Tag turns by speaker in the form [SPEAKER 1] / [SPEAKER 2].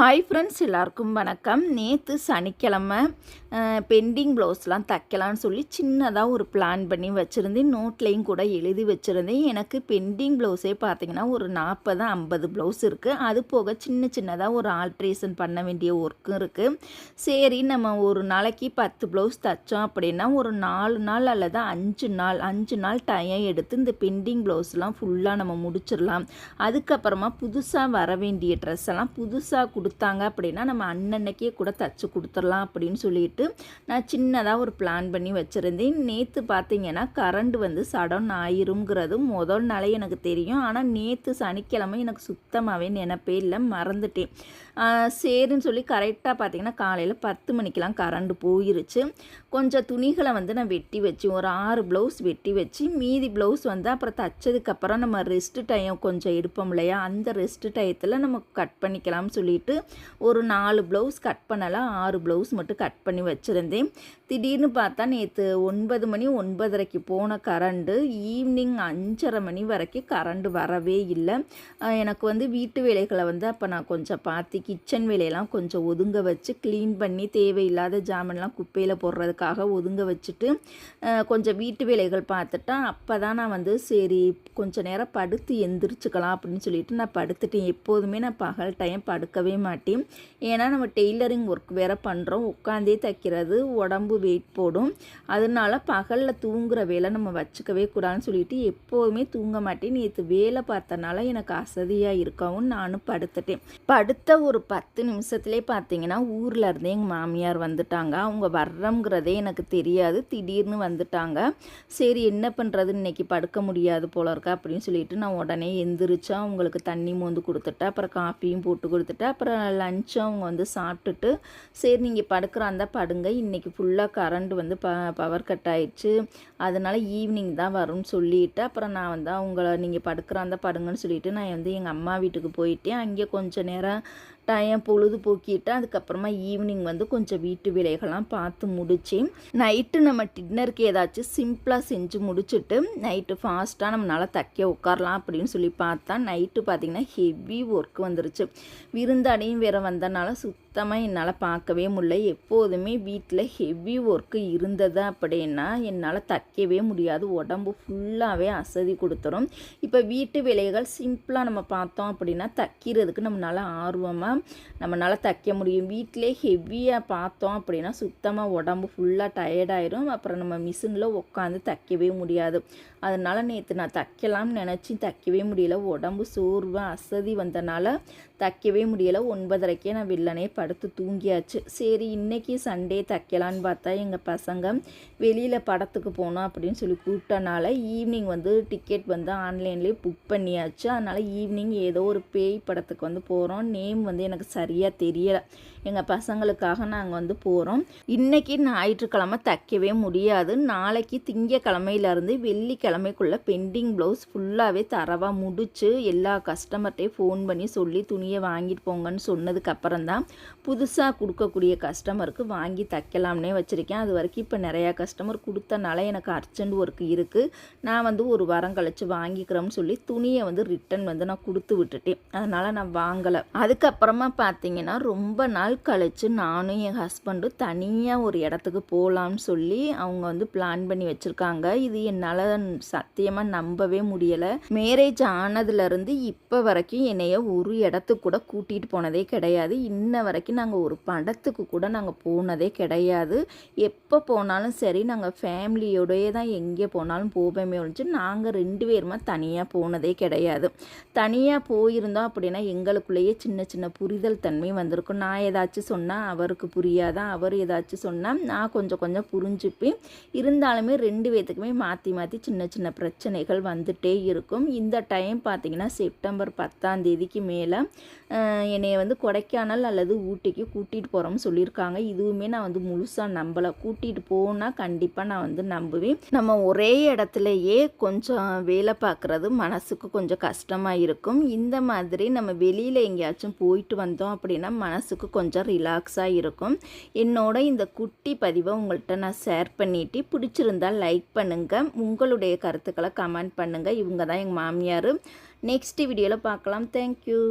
[SPEAKER 1] Hi friends எல்லாருக்கும் வணக்கம். நேற்று சனிக்கிழமை பெண்டிங் ப்ளவுஸ்லாம் தைக்கலான்னு சொல்லி சின்னதாக ஒரு பிளான் பண்ணி வச்சுருந்தேன். நோட்லேயும் கூட எழுதி வச்சுருந்தேன். எனக்கு பெண்டிங் ப்ளவுஸே பார்த்தீங்கன்னா ஒரு நாற்பது ஐம்பது ப்ளவுஸ் இருக்குது அது போக சின்ன சின்னதாக ஒரு ஆல்ட்ரேஷன் பண்ண வேண்டிய ஒர்க்கும் இருக்குது சரி நம்ம ஒரு நாளைக்கு பத்து ப்ளவுஸ் தைச்சோம் அப்படின்னா ஒரு நாலு நாள் அல்லது அஞ்சு நாள் அஞ்சு நாள் டைம் எடுத்து இந்த பெண்டிங் ப்ளவுஸ்லாம் ஃபுல்லாக நம்ம முடிச்சிடலாம். அதுக்கப்புறமா புதுசாக வர வேண்டிய ட்ரெஸ் எல்லாம் புதுசாக கொடுத்தாங்க அப்படின்னா நம்ம அன்னன்னைக்கே கூட தச்சு கொடுத்துடலாம் அப்படின்னு சொல்லிட்டு நான் சின்னதாக ஒரு பிளான் பண்ணி வச்சுருந்தேன். நேற்று பார்த்தீங்கன்னா கரண்ட் வந்து சடன் ஆயிருங்கிறது முதல் நாளே எனக்கு தெரியும். ஆனால் நேற்று சனிக்கிழமை எனக்கு சுத்தமாகவே நினப்பே இல்லை. மறந்துட்டேன். சரின்னு சொல்லி கரெக்டாக பார்த்தீங்கன்னா காலையில் பத்து மணிக்கெலாம் கரண்ட் போயிருச்சு. கொஞ்சம் துணிகளை வந்து நான் வெட்டி வச்சு ஒரு ஆறு ப்ளவுஸ் வெட்டி வச்சு மீதி ப்ளவுஸ் வந்து அப்புறம் தைச்சதுக்கப்புறம் நம்ம ரெஸ்ட்டு டைம் கொஞ்சம் எடுப்போம் இல்லையா? அந்த ரெஸ்ட்டு டயத்தில் நம்ம கட் பண்ணிக்கலாம்னு சொல்லிட்டு சொல்லிட்டு ஒரு நாலு ப்ளவுஸ் கட் பண்ணலாம். ஆறு ப்ளவுஸ் மட்டும் கட் பண்ணி வச்சுருந்தேன். திடீர்னு பார்த்தா நேற்று ஒன்பது மணி ஒன்பதரைக்கு போன கரண்டு ஈவினிங் அஞ்சரை மணி வரைக்கும் கரண்டு வரவே இல்லை. எனக்கு வந்து வீட்டு வேலைகளை வந்து அப்போ நான் கொஞ்சம் பார்த்து கிச்சன் வேலையெல்லாம் கொஞ்சம் ஒதுங்க வச்சு க்ளீன் பண்ணி தேவையில்லாத ஜாமன்லாம் குப்பையில் போடுறதுக்காக ஒதுங்க வச்சுட்டு கொஞ்சம் வீட்டு வேலைகள் பார்த்துட்டா அப்போ தான் நான் வந்து சரி கொஞ்சம் நேரம் படுத்து எந்திரிச்சுக்கலாம் அப்படின்னு சொல்லிட்டு நான் படுத்துட்டேன். எப்போதுமே நான் பகல் டைம் படுக்கவே மாட்டேன் ஏன்னா நம்ம டெய்லரிங் ஒர்க் வேறு பண்ணுறோம் உட்காந்தே தைக்கிறது உடம்பு வெயிட் போடும். அதனால பகலில் தூங்குற வேலை நம்ம வச்சுக்கவே கூடாதுன்னு சொல்லிட்டு எப்போதுமே தூங்க மாட்டேன். நேற்று வேலை பார்த்தனால எனக்கு அசதியாக இருக்கவும் நானும் படுத்துட்டேன். படுத்த ஒரு பத்து நிமிஷத்துலேயே பார்த்தீங்கன்னா ஊரில் இருந்தே எங்கள் மாமியார் வந்துட்டாங்க. அவங்க வர்றோங்கிறதே எனக்கு தெரியாது. திடீர்னு வந்துட்டாங்க. சரி என்ன பண்ணுறது இன்னைக்கு படுக்க முடியாது போல இருக்கா அப்படின்னு சொல்லிட்டு நான் உடனே எந்திரிச்சா அவங்களுக்கு தண்ணி மோந்து கொடுத்துட்டேன். அப்புறம் காஃபியும் போட்டு கொடுத்துட்டேன். அப்புறம் லஞ்சும் அவங்க வந்து சாப்பிட்டுட்டு சரி நீங்கள் படுக்கிறாந்தா படுங்க. இன்றைக்கி ஃபுல்லாக கரண்ட் வந்து ப பவர் கட் ஆயிடுச்சு. அதனால் ஈவினிங் தான் வரும்னு சொல்லிவிட்டு அப்புறம் நான் வந்து அவங்கள நீங்கள் படுக்கிறாந்தா படுங்கன்னு சொல்லிவிட்டு நான் வந்து எங்கள் அம்மா வீட்டுக்கு போயிட்டேன். அங்கே கொஞ்சம் நேரம் டைம் பொழுது போக்கிட்டு அதுக்கப்புறமா ஈவினிங் வந்து கொஞ்சம் வீட்டு வேலைகள்லாம் பார்த்து முடிச்சு நைட்டு நம்ம டின்னருக்கு ஏதாச்சும் சிம்பிளாக செஞ்சு முடிச்சுட்டு நைட்டு ஃபாஸ்ட்டாக நம்மளால் தைக்க உட்காரலாம் அப்படின்னு சொல்லி பார்த்தா நைட்டு பார்த்திங்கன்னா ஹெவி ஒர்க் வந்துருச்சு. விருந்தாடியும் வேறு வந்தனால சுத்தமாக என்னால் பார்க்கவே முடியல. எப்போதுமே வீட்டில் ஹெவி ஒர்க்கு இருந்தது அப்படின்னா என்னால் தைக்கவே முடியாது. உடம்பு ஃபுல்லாகவே அசதி கொடுத்துரும். இப்போ வீட்டு வேலைகள் சிம்பிளாக நம்ம பார்த்தோம் அப்படின்னா தைக்கிறதுக்கு நம்மளால் ஆர்வமாக நம்மளால் தைக்க முடியும். வீட்டிலே ஹெவியாக பார்த்தோம் அப்படின்னா சுத்தமாக உடம்பு ஃபுல்லாக டயர்டாயிரும் அப்புறம் நம்ம மிஷினில் உட்காந்து தைக்கவே முடியாது. அதனால் நேற்று நான் தைக்கலாம்னு நினச்சி தைக்கவே முடியல. உடம்பு சோர்வு அசதி வந்தனால தைக்கவே முடியலை. ஒன்பதரைக்கே நான் வில்லனே படுத்து தூங்கியாச்சு. சரி இன்றைக்கி சண்டே தைக்கலான்னு பார்த்தா எங்கள் பசங்க வெளியில் படத்துக்கு போனோம் அப்படின்னு சொல்லி கூப்பிட்டனால ஈவினிங் வந்து டிக்கெட் வந்து ஆன்லைன்லேயே புக் பண்ணியாச்சு. அதனால் ஈவினிங் ஏதோ ஒரு பேய் படத்துக்கு வந்து போகிறோம் நேம் வந்து எனக்கு சரியாக தெரியலை. எங்கள் பசங்களுக்காக நாங்கள் வந்து போகிறோம் இன்றைக்கி ஞாயிற்றுக்கிழமை தைக்கவே முடியாது. நாளைக்கு திங்கக்கிழமையிலேருந்து வெள்ளிக்கிழமைக்குள்ளே பெண்டிங் ப்ளவுஸ் ஃபுல்லாகவே தரவாக முடித்து எல்லா கஸ்டமர்கிட்டையும் ஃபோன் பண்ணி சொல்லி துணியை வாங்கிட்டு போங்கன்னு சொன்னதுக்கப்புறம் தான் புதுசாக கொடுக்கக்கூடிய கஸ்டமருக்கு வாங்கி தைக்கலாம்னே வச்சுருக்கேன். அது வரைக்கும் இப்போ நிறையா கஸ்டமர் கொடுத்தனால எனக்கு அர்ஜென்ட் ஒர்க் இருக்குது நான் வந்து ஒரு வாரம் கழித்து வாங்கிக்கிறோம்னு சொல்லி துணியை வந்து ரிட்டன் வந்து நான் கொடுத்து விட்டுட்டேன். அதனால் நான் வாங்கலை. அதுக்கப்புறமா பார்த்தீங்கன்னா ரொம்ப நாள் கழித்து நானும் என் ஹஸ்பண்டும் தனியாக ஒரு இடத்துக்கு போகலாம்னு சொல்லி அவங்க வந்து பிளான் பண்ணி வச்சுருக்காங்க. இது என்னால் சத்தியமாக நம்பவே முடியலை. மேரேஜ் ஆனதுலேருந்து இப்போ வரைக்கும் என்னைய ஒரு இடத்துக்கு கூட கூட்டிகிட்டு போனதே கிடையாது. இன்ன வரைக்கும் நாங்கள் ஒரு படத்துக்கு கூட நாங்கள் போனதே கிடையாது. எப்போ போனாலும் சரி நாங்கள் ஃபேமிலியோடையே தான் எங்கே போனாலும் போவேமே ஒழிச்சு நாங்கள் ரெண்டு பேருமா தனியாக போனதே கிடையாது. தனியாக போயிருந்தோம் அப்படின்னா எங்களுக்குள்ளேயே சின்ன சின்ன புரிதல் தன்மை வந்திருக்கும். நான் ஏதாச்சும் சொன்னால் அவருக்கு புரியாதான் அவர் ஏதாச்சும் சொன்னால் நான் கொஞ்சம் கொஞ்சம் புரிஞ்சுப்பேன். இருந்தாலுமே ரெண்டு பேத்துக்குமே மாற்றி மாற்றி சின்ன சின்ன பிரச்சனைகள் வந்துகிட்டே இருக்கும். இந்த டைம் பார்த்திங்கன்னா செப்டம்பர் பத்தாம் தேதிக்கு மேலே என்னை வந்து கொடைக்கானல் அல்லது ஊட்டி ஊட்டிக்கு கூட்டிகிட்டு போகிறோம்னு சொல்லியிருக்காங்க. இதுவுமே நான் வந்து முழுசாக நம்பலை. கூட்டிகிட்டு போனால் கண்டிப்பாக நான் வந்து நம்புவேன். நம்ம ஒரே இடத்துலையே கொஞ்சம் வேலை பார்க்குறது மனசுக்கு கொஞ்சம் கஷ்டமாக இருக்கும். இந்த மாதிரி நம்ம வெளியில் எங்கேயாச்சும் போயிட்டு வந்தோம் அப்படின்னா மனசுக்கு கொஞ்சம் ரிலாக்ஸாக இருக்கும். என்னோட இந்த குட்டி பதிவை உங்கள்கிட்ட நான் ஷேர் பண்ணிவிட்டு பிடிச்சிருந்தால் லைக் பண்ணுங்கள் உங்களுடைய கருத்துக்களை கமெண்ட் பண்ணுங்கள் இவங்க தான் எங்கள் மாமியார். நெக்ஸ்ட் வீடியோவில் பார்க்கலாம். தேங்க்யூ.